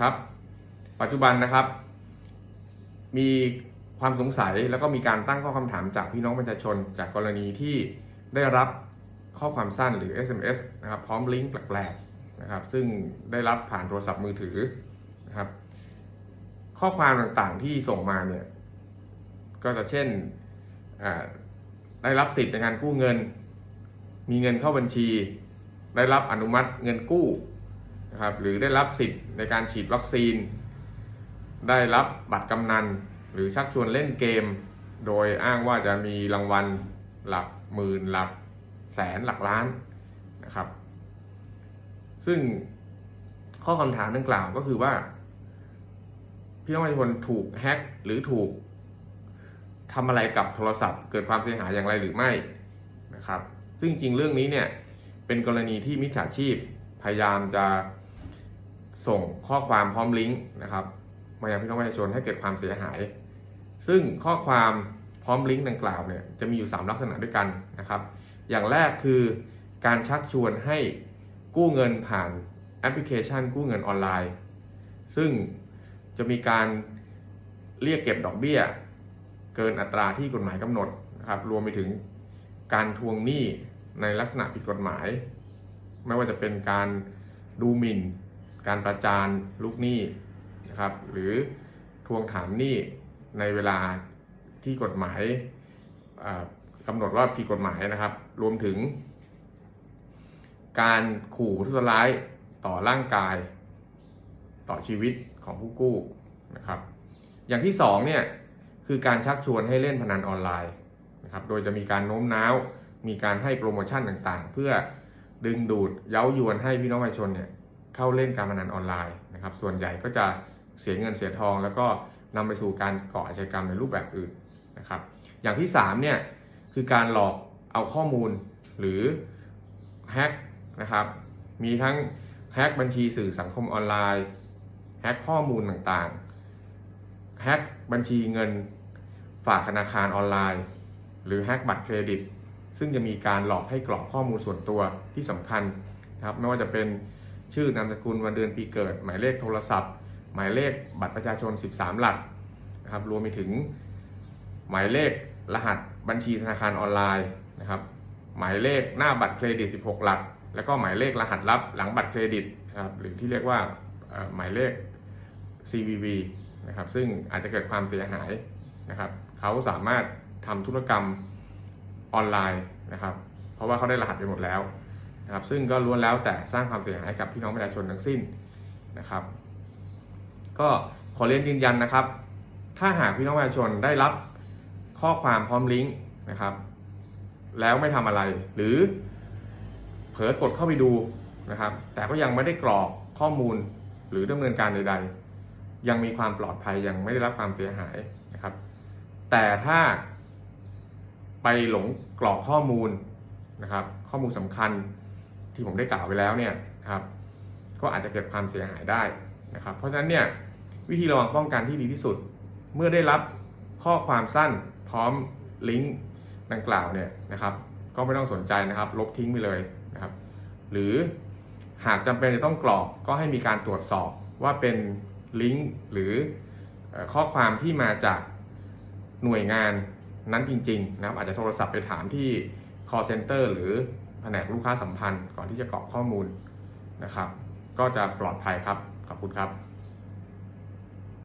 ครับ ปัจจุบันนะครับ มีความสงสัยแล้วก็มีการตั้งข้อคำถามจากพี่น้องประชาชน จากกรณีที่ได้รับข้อความสั้นหรือ SMS นะครับพร้อมลิงก์แปลกๆนะครับ ซึ่งได้รับผ่านโทรศัพท์มือถือนะครับ ข้อความต่างๆที่ส่งมาเนี่ย ก็จะเช่นได้รับสิทธิ์ในการกู้เงิน มีเงินเข้าบัญชี ได้รับอนุมัติเงินกู้ นะครับหรือได้รับสิทธิ์ในการฉีดวัคซีน ได้รับบัตรกำนัน หรือชักชวนเล่นเกม โดยอ้างว่าจะมีรางวัลหลักหมื่นหลักแสนหลักล้านนะครับ ซึ่งข้อคำถามดังกล่าวก็คือว่า พี่น้องประชาชนถูกแฮ็กหรือถูกทำอะไรกับโทรศัพท์เกิดความเสียหายอย่างไรหรือไม่นะครับ ซึ่งจริงเรื่องนี้เนี่ยเป็นกรณีที่มิจฉาชีพพยายามจะ ส่งข้อความพร้อมลิงก์นะครับมายังพี่น้องประชาชนให้เกิดความเสียหาย ซึ่งข้อความพร้อมลิงก์ดังกล่าวเนี่ยจะมีอยู่ 3 ลักษณะด้วยกันนะครับ อย่างแรกคือการชักชวนให้กู้เงินผ่านแอปพลิเคชันกู้เงินออนไลน์ ซึ่งจะมีการเรียกเก็บดอกเบี้ย เกินอัตราที่กฎหมายกำหนดนะครับรวมไปถึงการทวงหนี้ในลักษณะผิดกฎหมาย ไม่ว่าจะเป็นการดูหมิ่น การประจานลูกหนี้นะครับหรือทวงถามหนี้ในเวลาที่กฎหมายกำหนดว่าผิดกฎหมายนะครับ รวมถึง การขู่ทุษร้ายต่อร่างกาย ต่อชีวิตของผู้กู้นะครับ อย่างที่สองเนี่ยคือการชักชวนให้เล่นพนันออนไลน์นะครับ โดยจะมีการโน้มน้าว มีการให้โปรโมชั่นต่างๆ เพื่อดึงดูดเย้ายวนให้พี่น้องประชาชนเนี่ย เข้าเล่นการพนันออนไลน์นะครับ ส่วนใหญ่ก็จะเสียเงินเสียทอง แล้วก็นำไปสู่การก่ออาชญากรรมในรูปแบบอื่นนะครับ อย่างที่สามเนี่ยคือการหลอกเอาข้อมูลหรือแฮกนะครับ มีทั้งแฮกบัญชีสื่อสังคมออนไลน์แฮกข้อมูลต่างๆแฮกบัญชีเงินฝากธนาคารออนไลน์ หรือแฮกบัตรเครดิต ซึ่งจะมีการหลอกให้กรอกข้อมูลส่วนตัวที่สำคัญนะครับไม่ว่าจะเป็น ชื่อนามสกุลวันเดือนปีเกิด หมายเลขโทรศัพท์ หมายเลขบัตรประชาชน 13 หลักนะครับรวมไปถึง หมายเลขรหัสบัญชีธนาคารออนไลน์นะครับหมายเลขหน้าบัตรเครดิต 16 หลัก แล้วก็หมายเลขรหัสลับหลังบัตรเครดิตนะครับหรือที่เรียกว่าหมายเลข CVV นะครับซึ่งอาจจะเกิดความเสียหายนะครับเขาสามารถทำธุรกรรมออนไลน์นะครับเพราะว่าเขาได้รหัสไปหมดแล้ว นะครับซึ่งก็ล้วนแล้วแต่สร้างความเสียหายให้กับพี่น้องประชาชนทั้งสิ้นนะครับ ก็ขอเรียนยืนยันนะครับ ถ้าหากพี่น้องประชาชนได้รับข้อความพร้อมลิงก์นะครับ แล้วไม่ทำอะไร หรือเผลอกดเข้าไปดูนะครับ แต่ก็ยังไม่ได้กรอกข้อมูลหรือดำเนินการใด ๆ ยังมีความปลอดภัยยังไม่ได้รับความเสียหายนะครับ แต่ถ้าไปหลงกรอกข้อมูลนะครับ ข้อมูลสำคัญ ที่ผมได้กล่าวไปแล้วเนี่ยครับก็อาจจะเกิดความเสียหายได้นะครับ เพราะฉะนั้นเนี่ยวิธีระวังป้องกันที่ดีที่สุด เมื่อได้รับข้อความสั้นพร้อมลิงก์ดังกล่าวเนี่ยนะครับ ก็ไม่ต้องสนใจนะครับ ลบทิ้งไปเลยนะครับ หรือหากจำเป็นจะต้องกรอกก็ให้มีการตรวจสอบว่าเป็นลิงก์หรือเอ่อข้อความที่มาจากหน่วยงานนั้นจริง ๆ นะครับ อาจจะโทรศัพท์ไปถามที่ call center หรือ แผนกลูกค้าสัมพันธ์ก่อนที่จะกรอกข้อมูลนะครับ ก็จะปลอดภัยครับ ขอบคุณครับ